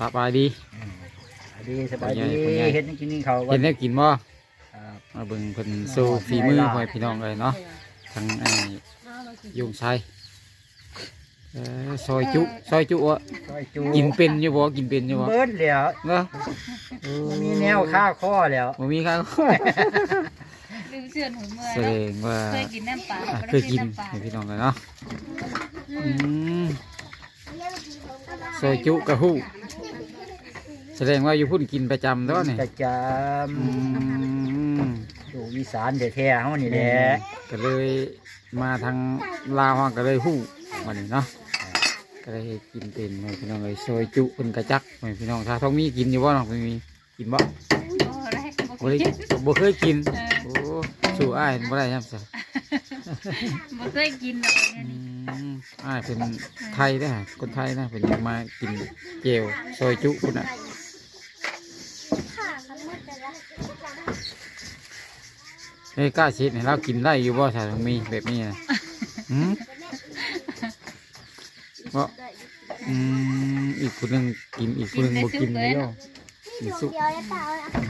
สบายดีสบายดีสบายดีคุณยายเฮ็ดให้กินข้าวเห็นได้กินบ่ครับมาเบิ่งเพิ่นสู้ฝีมือพ่อพี่น้องเลยเนาะทั้งไอ้ยุงชัยเออซอยจุซอยจุอะซอยจูกินเป็นอยู่บ่กินเป็นอยู่บ่เบิดแล้วเนาะบ่มีแนวค่าข้อแล้วบ่มีครับลืมเชื่อนหัวเมื่อแสดงว่าเคยกินน้ำปลาอะบ่เคได้ยกินน้ำปลาให้พี่น้องเลยเนาะอืมซอยจุกะฮู้ แสดงว่าอยู่พุ่นกินประจำเด้อนี่ประจอืมำอยู่อีสานแท้ๆเฮานี่แหละก็เลยมาทางลาวก็เลยฮู้วันนี้เนาะก็เลยกินเป็นให้พี่น้องเลยซอยจุเป็นกระจักให้พี่น้องถ้าท้องมีกินอยู่บ่น้องมีกินบ่โอ้ได้บ่ได้บ่เคยกินเออโอ้สู่อ้ายบ่ได้ครับซะบ่เคยกินดอกเนี่ยอืนี่มอ้ายเป็นไทยนะคนไทยนะเป็นยังมากินเจวซอยจุพุ่นน่ะ เฮ้ยกล้าชิดให้เรากินได้อยู่บ่ถ้าท้องมีแบบนี้นะหืมบ่อืมอีกคนหนึงกินอีกคนหนึงบ่กินเลยเนาะกินสุ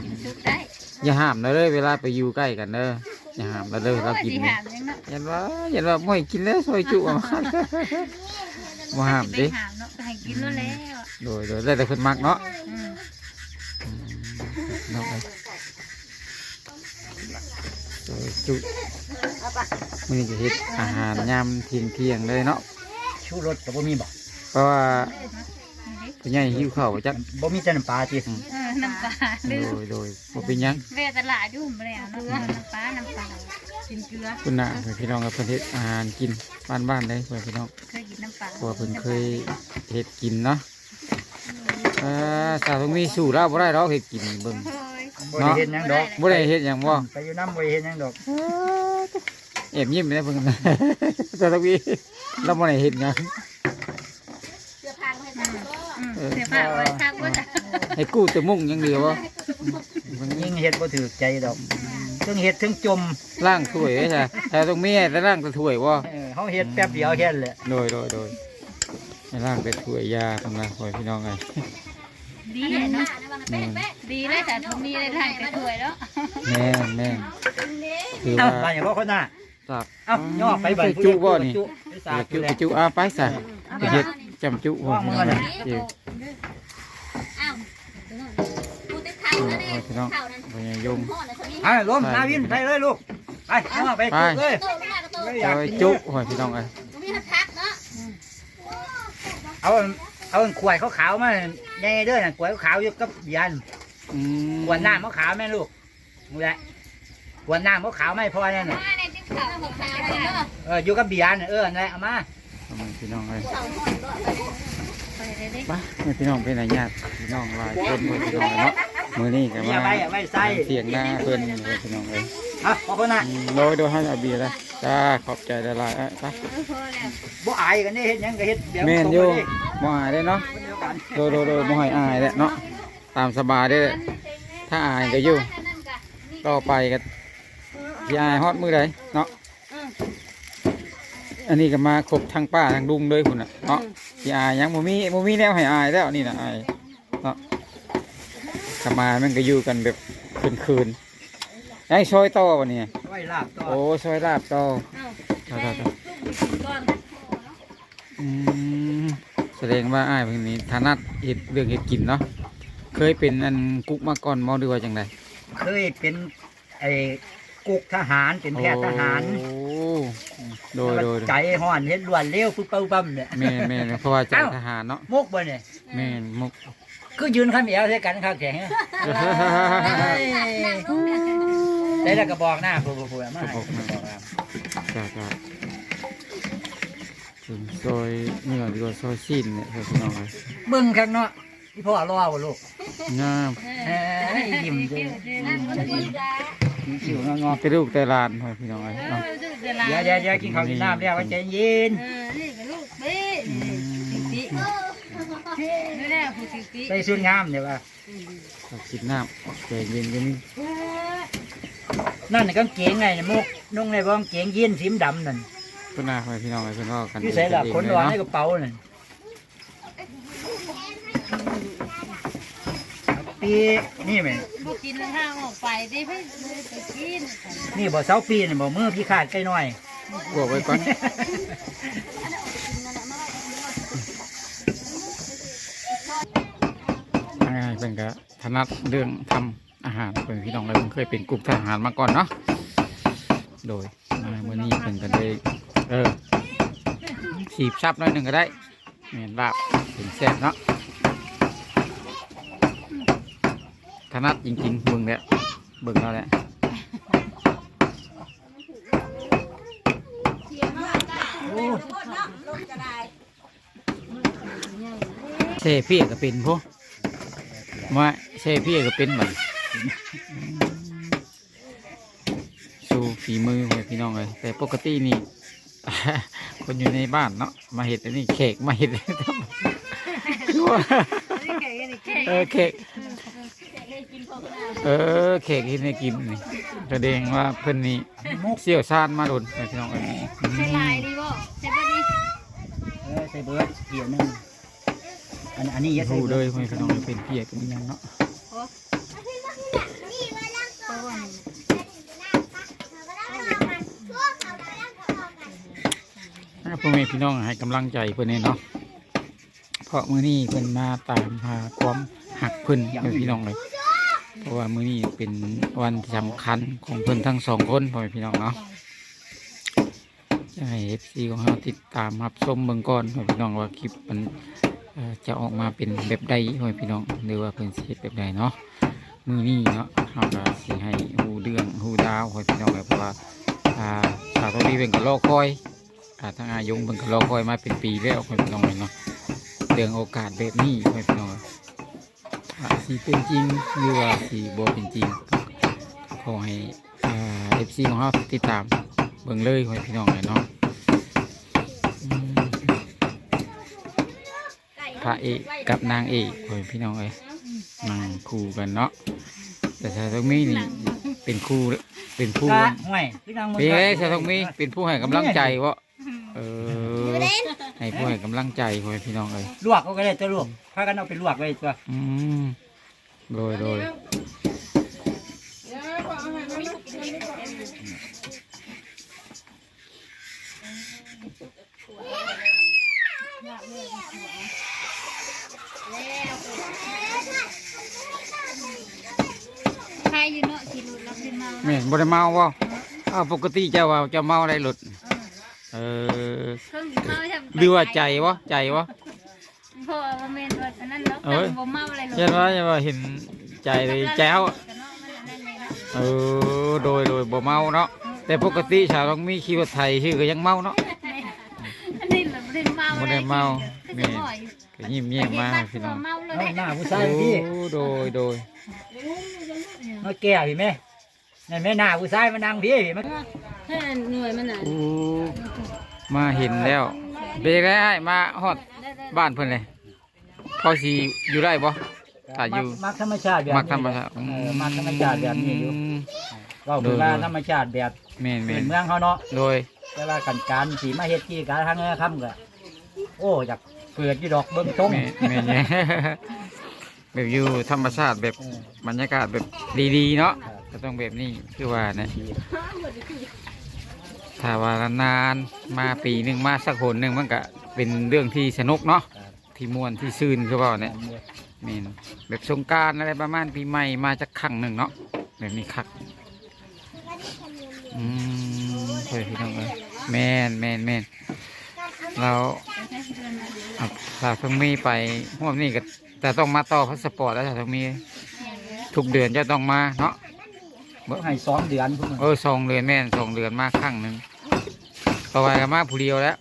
กินซุปได้อย่าห้ามเราเลยเวลาไปอยู่ใกล้กันเด้ออย่าห้ามเราเลยเรากินโอ้ยสิเนี่ยหามยังเนาะยันว่ายันว่าไม่กินแล้วซอยจุอะมาห้ามไปดิหามเนาะให้กินแล้วแล้วโดยโดยได้แต่คนมักเนาะ จุมันจะเฮ็ดอาหารยามเที่ยงเที่ยงๆเลยเนาะชูรสก็บ่มีบ่เพราะว่านี่ดิผู้ใหญ่หิวข้าวจักบ่มีแต่น้ำปลาติเออน้ำปลาโดลืมยโดยบ่เป็นหยังแว่ตลาดอยู่บ่แล้วเนาะน้ำปลาน้ำปลากินเกลือคุณน่ะให้พี่น้องกับเพิ่นเฮ็ดอาหารกินบ้านๆได้เพื่อนพี่น้องเคยกินน้ำปลาเพราะว่าเพิ่นเคยเฮ็ดกินเนาะเอ่อสาวตรงมีสู่เราบ่ได้ดอกเฮ็ดกินเบิ่งเฮ้ย บ่ได้เฮ็ดหยังดอกบ่ได้เฮ็ดหยังบ่ไปอยู่น้ำบ่ได้เฮ็ดหยังดอกแอบยิ้มไปได้เพิ่นสาวตรงมีเราบ่ได้เฮ็ดหยังอืมเสียผ้าไว้ซักบ่จ้ะให้กู้แต่มุ่งอย่างเดียวบ่เบิ่งยิ่งเฮ็ดบ่ถูกใจดอกเทั้งเฮ็ดเทั้งจมล้างถ้วยไว้ซะสาวตรงมีให้แต่ล้างแต่ถ้วยบ่เออเฮาเฮ็ดแป๊บเดียวแค่นั้นแหละโดยโดยโดยให้ล้างแต่ถ้วยยาทำลายพ่อพี่น้องไง ดีเลยเนาะดีเลยแต่ทุกนี้ได้ทานแต่ถ้วยแล้วแม่นแม่นคือเอ้าว่ามาอย่างบ่คนน่ะจากเอ้าย่อไปบัดจุบ่นี่จุไปสาจุจุไปแหละจุอาไปซะไปเฮ็ดจำจุพ่อพี่น้องเดี๋ยวพี่น้องพยายมไปลมนาวินไปเลยลูกไปย่อไปไปจุเลยอยากซอยกินจุพ่อพี่น้องเอ้ยเอาเอาขวดขาวๆมา ใหญ่เด้อน่ะขวดขาวๆอยู่กับยันอืมขวดน้ำขาวๆแม่ลูกนี่แหละขวดน้ำขาวๆไม่พอแน่น่ะเอออยู่กับเบียร์น่ะเออนั่นแหละเอามาทำไมพี่น้องเอ้ยไปให้พี่น้องเป็นอะไรญาติพี่น้องหลายคนเพิ่นพี่น้องเนาะมื้อนี้ก็อมาย่าไปอย่าไปใส่ เสียงหน้าเพิ่นพี่น้องเอ้ย อะขอบคุณนะอืมโดยโดยให้อาเบียร์ละจ้าขอบใจหลายๆเอ้ยไปบ่อายกันนี่เฮ็ดหยังก็เฮ็ดเดี๋ยวแม่นส่งอยู่ไปดิบ่อายได้เนาะคนเดียวกันโดยโดยโดยบ่ให้อายแหละเนาะตามสบายได้อถ้าอายก็อยู่ต่อไปก็สิอายฮอดมื้อใดเนาะอันนี้ก็มาครบทั้งป้าทั้งลุงเลยพุ่นน่ะเนาะสิอายหยังบ่มีบ่มีแนวให้อายแล้วนี่น่ะอายเนาะกลับมามันก็อยู่กันแบบคืนๆ ไอ้ซอยต่อวันนี้ไว้ลาบต่อโอ้ซอยลาบต่อต่อต่อต่ออืมแสดงว่าอ้ายเพิ่นนี้ถนัดเฮ็ดเรื่องเฮ็ดกินเนาะเคยเป็นอันกุ๊กมาก่อนบ่หรือว่าจังไดเคยเป็นไอ้กุกทหารเป็นแพทย์ทหารโอ้โดยโดยใจห่อนเฮ็ดรวนเร็วปึ๊บปั๊บปั๊บเนี่ยแม่นแม่นเพราะว่าใจเอ้าทหารเนาะมุกบ่เนี่ยแม่นมุกคือยืนข้ามเอวใส่กันข้างแข็ง ได้แล้วก็บอกหน้าผู้ผู้มาให้บอกหน้าจ้าจ้าถึงซอยนี่ก่อนดีกว่าซอยซีนเนี่ยพี่น้องเลยเบิ่งข้างเนาะพี่พ่อรอบ่ลูกงามเอ้ยยิ้มด้วยคิวงอแต่ลูกแต่หลานพี่น้องเลยเนาะเดี๋ยวเดี๋ยวเดี๋ยวกินข้าวกินน้ำแล้วใจเย็นเออนี่ก็ลูกปีสิปีนี่แหละผู้สิปีใส่ชุดงามเดี๋ยวว่ากินน้ำใจเย็นกันนี่ นั่นน่ะกางเกงไงมุกนุ่งในบ่กางเกงยีนสีดำนั่นก็น่าไปพี่น้องเลยเพื่อนก็กันอยู่ใส่หลับเองคนเลยนอนเนาะในกระเป๋านั่นปีนี่แม่บ่กินแล้วห้างออกไปได้เพิ่นไปกินนี่บ่เสาปีนี่บ่มือพี่ขาดใกล้น้อยกลัวไว้ก่อนง่ายๆเป็นก็ถนัดเรื่องทำ อาหารเป็นพี่น้องเลยผมเคยเป็นกุ๊กทหารมาก่อนเนาะโดยมาเมื่อนี้เป็นกันได้เออสีบซับน้อยหนึ่งก็ได้เห็นลาบถึงแซ่บเนาะถนัดจริงๆเบิ่งแล้วเบิ่งแล้วแหละโอ้เซพี่ก็เป็นพวกมาเซพี่ก็เป็นเหมือน สู้ฝีมือไว้พี่น้องเลยแต่ปกตินี่ คนอยู่ในบ้านเนาะมาเห็ดอันนี้เค้กมาเห็ดคือว่านี่แกงนี่แกงเออเค้กเออเค้กที่ในกินนี่แสดงว่าเพิ่นนี่มุกเสี่ยวซานมาโดนไว้พี่น้องเลยใช่ลายดีบ่ใช่ป่ะนี่เออใส่เบิร์ดเกี่ยวหนึงอันอันนี้อย่าใส่ดูเบิเลร์ยด ไว้พี่น้องเลยเป็นเพียเป็นอิหยังเนาะ ตัวบ่น อ่า พ่อแม่พี่น้องให้กำลังใจเพื่อนเนาะเพราะมือนี้เพิ่อนมาตามหาความหักเพิ่นพ่อแม่พี่น้องเลย เพราะว่ามือนี้เป็นวันสำคัญของเพิ่อนทั้งสองคนพ่อแม่พี่น้องเนาะจะให้ FC ของเราติดตามรับชมเบิ่งก่อนพ่อแม่พี่น้องว่าคลิปมันจะออกมาเป็นแบบใดพ่อแม่พี่น้องหรือว่าเพิ่นสิเฮ็ดแบบใดเนาะมือนี้เนาะเราก็สิให้ฮู้เรื่องฮู้ดาวพ่อแม่พี่น้องเลยเพราะว่าชาวตรงนี้เป็นก็รอคอย อ่าทางอายุมันก็รอคอยมาเป็นปีแล้วค่อยพี่น้องเลยเนาะเรื่องโอกาสแบบนี้ค่อยพี่น้องอาสีเป็นจริงหรือว่าสีบ่เป็นจริงก็ขอให้อ่าเอฟซีของเราติดตามเบิ่งเลยค่อยพี่น้องเลยเนาะอืมพระเอกกับนางเอกค่อยพี่น้องเลยนั่งคู่กันเนาะแต่ชายตรงนี้นี่เป็นคู่เป็นผู้กะห่วยพี่นางมึงเป็นไงชายตรงนี้เป็นผู้ให้กำลังใจวะ เออให้ผู้ให้กำลังใจพ่อแม่พี่น้องเลยลวกก็ได้ตัวลวกพากันเอาไปลวกไว้ตัวอืมโดยโดยใครอยู่เนาะสิรุดรับขึ้นมาแม่นบ่ได้เมาวะอ้าวปกติเจ้าว่าเจะเมาได้หลุดเออ เพิ่งเมาทำหรือว่าใจวะใจวะเพราะว่าแม่นว่าอันนั้นเนาะเอ้ยบ่เมาอะไรหรอกเช่นว่าเช่นว่าเห็นใจเลยแจ้วแต่เนาะมันอันนั้นเลยเนาะเออโดยโดยบ่เมาเนาะแต่ปกติชาวต้องมีขี่รถไทยชื่อก็ยังเมาเนาะอันนี้เราบ่ได้เมาบ่ได้เมาแม่แม่ก็ยิ้มแย้มมาพี่น้องเมาเลยเอาหเด้น้าผู้ชาโอ้ยพี่โดยโดยมาแก่พี่แม่นั่นแม่หน้าผู้ชายมานั่งพี่พี่มาให้หน่วยมันน่ะโอ้ มาเห็นแล้วเป็นไงอ้ายมาฮอดบ้านเพิ่นเลยพอสิอยู่ได้บ่ถ้าอยู่มักธรรมชาติแบบนี้มักธรรมชาติเออมักธรรมชาติแบบนี้อยู่มเราคือว่าธรรมชาติแบบแม่นเป็แม่นนเมืองเขาเนาะโดยแต่ว่ากันการสีมาเฮ็ดที่การทางเงือค่ำก็โอ้อยากเปิดยี่ดอกเบิ้งตรงแม่นแม่นแม่นแบบอยู่ธรรมชาติแบบเออบรรยากาศแบบดีๆเนาะก็ต้องแบบนี้คือว่านะ ถ้าว่านานๆมาปีหนึ่งมาสักหนหนึ่งมันก็เป็นเรื่องที่สนุกเนาะที่ม่วนที่ซื่นคือว่าเนี่ยแม่นแบบสงกรารอะไรประมาณปีใหม่มาจากครั้งหนึ่งเนาะแบบนี้คักอืมเคยพี่น้องเอ้ยแม่นแม่นแม่นเราเอาสาวต้องมีไปห่วมนี่ก็แต่ต้องมาต่อพาสปอร์ตแล้วสาวต้องมีทุกเดือนจะต้องมาเนาะเบิ่งให้สองเดือนพุ่นเออสองเดือนแม่นสองเดือนมาครั้งหนึ่ง ต่อไปก็มาผู้เดียวแล้ว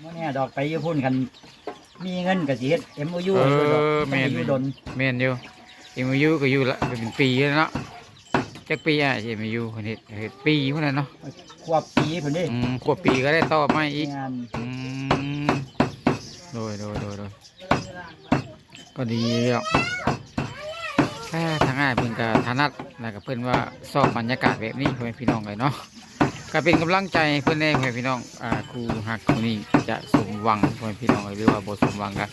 เมื่อนี้ดอกไปญี่ปุ่นกัน มีเงินกับสิเฮ็ด MOU เออให้ดอกแม่นไปอยู่ดนแม่นอยู่เอ็มยูก็อยู่ละเป็นปีแล้วเนาะจักปีอะเอ็มยูคนเห็ดเห็ดปีพวกนั้นเนาะควบปีพุ่นเด้อืมขวบปีก็ได้ต่อมาอีกงานอืมโดยโดยโดยโดยก็ดีแล้วแค่ทางง่ายเพิ่นก็ถนัดแล้วก็เพิ่นว่าชอบบรรยากาศแบบนี้เพื่อนพี่น้องเลยเนาะ ก็เป็นกำลังใจเพื่อนแน่พ่อแม่พี่น้องอ่าครูหักครูนี้จะสมหวังพ่อแม่พี่น้องหรือว่าบ่สมหวังก็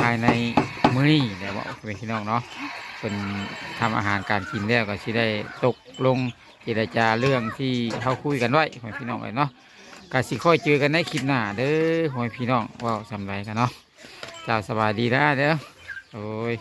ภายในมื้อนี้แหละว่าพ่อแม่พี่น้องเนาะเป็นทำอาหารการกินแล้วก็สิได้ตกลงเจรจาเรื่องที่เขาคุยกันไว้พ่อแม่พี่น้องเลยเนาะก็สิค่อยเจอกันในคลิปหน้าเด้อพ่อแม่พี่น้องว่าสำไรกันเนาะเจ้าสบายดีนะเด้อโอ้ย